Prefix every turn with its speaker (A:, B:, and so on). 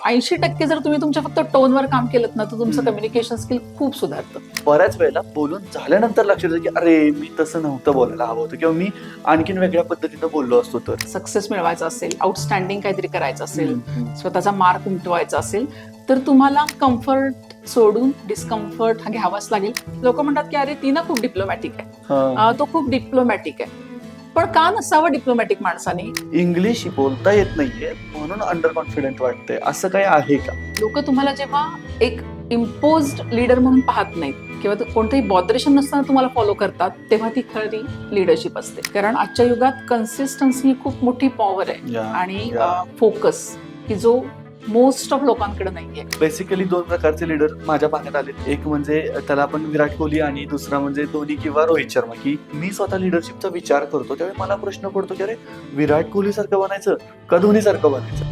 A: ऐंशी टक्के जर तुम्ही तुमच्या फक्त टोनवर काम केलं ना तर तुमचं. कम्युनिकेशन स्किल खूप सुधारतं
B: बऱ्याच वेळेला बोलून झाल्यानंतर लक्षात येतं की अरे मी तसं नव्हतं बोलायला हवं होतं किंवा मी आणखीन वेगळ्या पद्धतीनं बोललो असतो तर
A: सक्सेस मिळवायचा असेल आउटस्टँडिंग काहीतरी करायचं असेल. स्वतःचा मार्क उमटवायचा असेल तर तुम्हाला कम्फर्ट सोडून डिस्कम्फर्ट घ्यावाच लागेल लोक म्हणतात की अरे ती ना खूप डिप्लोमॅटिक आहे
B: हा.
A: तो खूप डिप्लोमॅटिक आहे पण का नसावं डिप्लोमॅटिक माणसाने
B: इंग्लिश बोलता येत नाहीये म्हणून अंडर कॉन्फिडंट वाटतंय असं काही आहे का
A: लोक तुम्हाला जेव्हा एक इम्पोज्ड लीडर म्हणून पाहत नाहीत किंवा ते कोणतंही बॉदरेशन नसताना तुम्हाला फॉलो करतात तेव्हा ती खरी लिडरशिप असते कारण आजच्या युगात कन्सिस्टन्सी ही खूप मोठी पॉवर आहे. आणि. फोकस की जो मोस्ट ऑफ लोकांकडे नाहीये.
B: बेसिकली दोन प्रकारचे लीडर माझ्या पाहण्यात आले. एक म्हणजे त्याला आपण विराट कोहली आणि दुसरा म्हणजे धोनी किंवा रोहित शर्मा. की मी स्वतः लिडरशिपचा विचार करतो त्यावेळी मला प्रश्न पडतो की अरे विराट कोहली सारखं बनायचं का धोनी सारखं बनायचं?